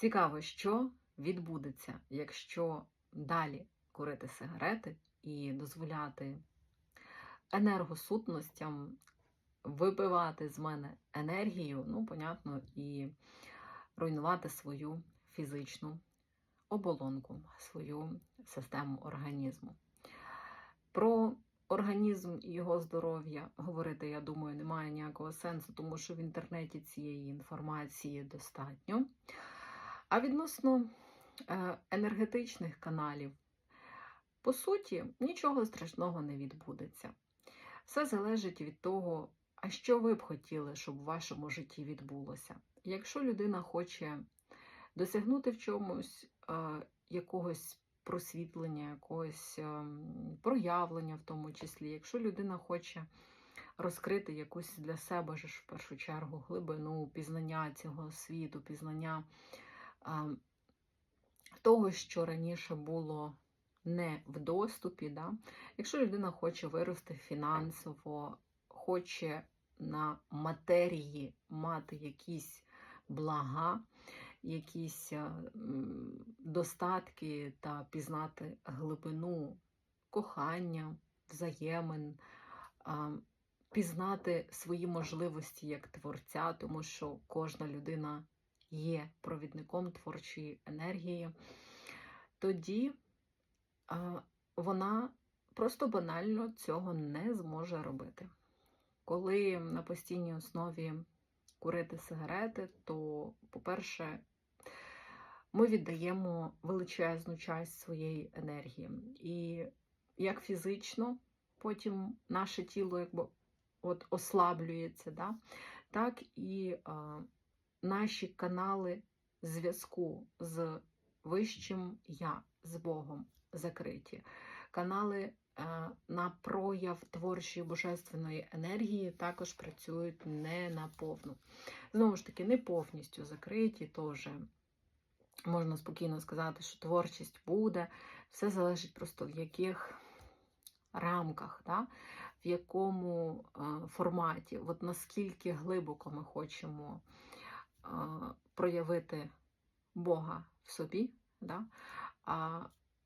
Цікаво, що відбудеться, якщо далі курити сигарети і дозволяти енергосутностям вибивати з мене енергію, ну, понятно, і руйнувати свою фізичну оболонку, свою систему організму. Про організм і його здоров'я говорити, я думаю, немає ніякого сенсу, тому що в інтернеті цієї інформації достатньо. А відносно е, енергетичних каналів, по суті, нічого страшного не відбудеться. Все залежить від того, а що ви б хотіли, щоб в вашому житті відбулося. Якщо людина хоче досягнути в чомусь е, якогось просвітлення, якогось е, проявлення, в тому числі, якщо людина хоче розкрити якусь для себе ж в першу чергу глибину пізнання цього світу, пізнання того, що раніше було не в доступі. Да? Якщо людина хоче вирости фінансово, хоче на матерії мати якісь блага, якісь е, достатки та пізнати глибину кохання, взаємин, пізнати свої можливості як творця, тому що кожна людина є провідником творчої енергії, тоді вона просто банально цього не зможе робити. Коли на постійній основі курити сигарети, то, по-перше, ми віддаємо величезну часть своєї енергії. І як фізично, потім наше тіло якби от ослаблюється, да? так і наші канали зв'язку з вищим я, з Богом закриті. Канали е, на прояв творчої божественної енергії також працюють не на повну. Знову ж таки, не повністю закриті, теж можна спокійно сказати, що творчість буде. Все залежить просто в яких рамках, да? в якому е, форматі, от наскільки глибоко ми хочемо проявити Бога в собі, да? а,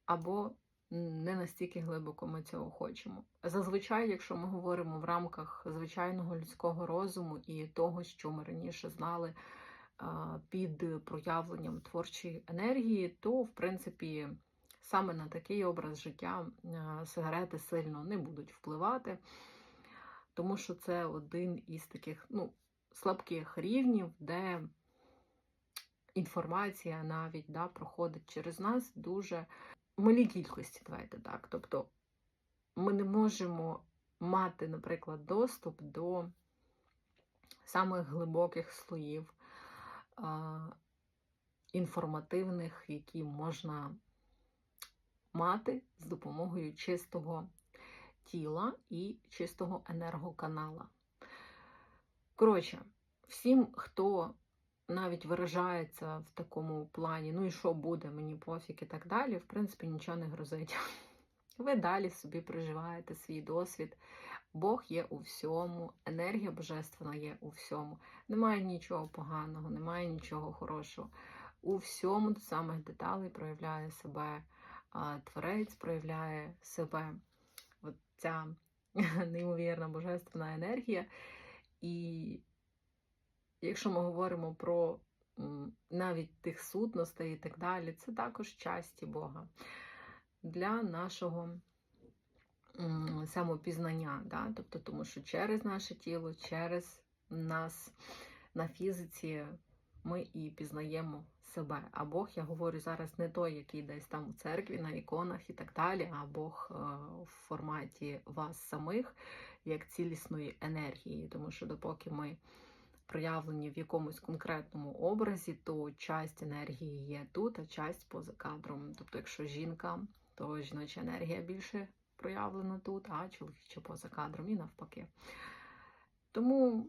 або не настільки глибоко ми цього хочемо. Зазвичай, якщо ми говоримо в рамках звичайного людського розуму і того, що ми раніше знали під проявленням творчої енергії, то в принципі саме на такий образ життя сигарети сильно не будуть впливати, тому що це один із таких ну, слабких рівнів, де інформація навіть да, проходить через нас дуже малій кількості, давайте так. Тобто ми не можемо мати, наприклад, доступ до самих глибоких слоїв а, інформативних, які можна мати з допомогою чистого тіла і чистого енергоканала. Коротше, всім, хто навіть виражається в такому плані, ну і що буде, мені пофіг і так далі, в принципі, нічого не грозить. Ви далі собі проживаєте свій досвід. Бог є у всьому, енергія божественна є у всьому. Немає нічого поганого, немає нічого хорошого. У всьому до самих деталей проявляє себе творець, проявляє себе от ця неймовірна божественна енергія. І якщо ми говоримо про навіть тих сутностей і так далі, це також часті Бога для нашого самопізнання. Да? Тобто, тому що через наше тіло, через нас на фізиці ми і пізнаємо себе. А Бог, я говорю зараз не той, який десь там у церкві, на іконах і так далі, а Бог е, в форматі вас самих як цілісної енергії. Тому що допоки ми проявлені в якомусь конкретному образі, то часть енергії є тут, а часть поза кадром. Тобто, якщо жінка, то жіноча енергія більше проявлена тут, а чоловіча поза кадром і навпаки. Тому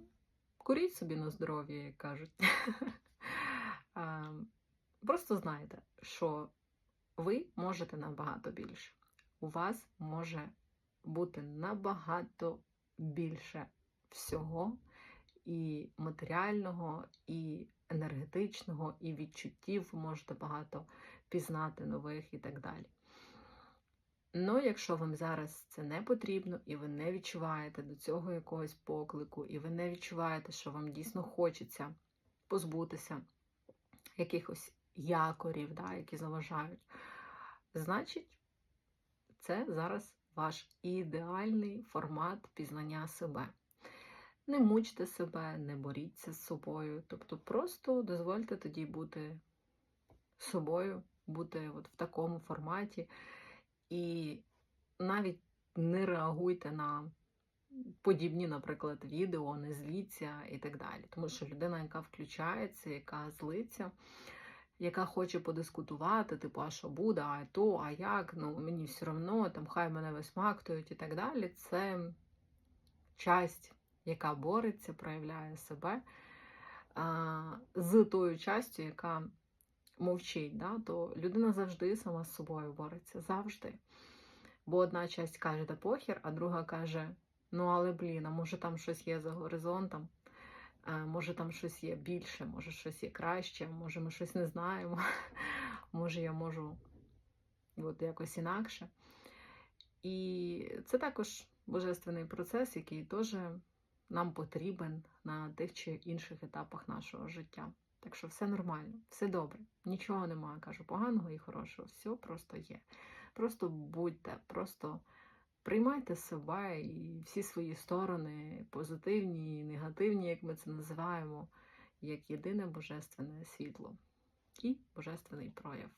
куріть собі на здоров'я, як кажуть. Просто знайте, що ви можете набагато більше. У вас може бути набагато більше всього, і матеріального, і енергетичного і відчуттів, ви можете багато пізнати нових і так далі. Ну, якщо вам зараз це не потрібно, і ви не відчуваєте до цього якогось поклику, і ви не відчуваєте, що вам дійсно хочеться позбутися якихось якорів, да, які заважають, значить, це зараз ваш ідеальний формат пізнання себе. Не мучте себе, не боріться з собою. Тобто просто дозвольте тоді бути собою, бути от в такому форматі. І навіть не реагуйте на подібні, наприклад, відео, не зліться і так далі. Тому що людина, яка включається, яка злиться, яка хоче подискутувати, типу, а що буде, а то, а як, ну мені все одно, там хай мене висмактують і так далі. Це часть, яка бореться, проявляє себе а, з тою частю, яка мовчить, да, то людина завжди сама з собою бореться. Завжди. Бо одна часть каже, да похір, а друга каже: ну але блін, а може там щось є за горизонтом, може там щось є більше, може щось є краще, може ми щось не знаємо, може я можу от якось інакше. І це також божественний процес, який теж нам потрібен на тих чи інших етапах нашого життя. Так що все нормально, все добре, нічого немає, кажу, поганого і хорошого. Все просто є. Просто будьте, просто приймайте себе і всі свої сторони, позитивні і негативні, як ми це називаємо, як єдине божественне світло і божественний прояв.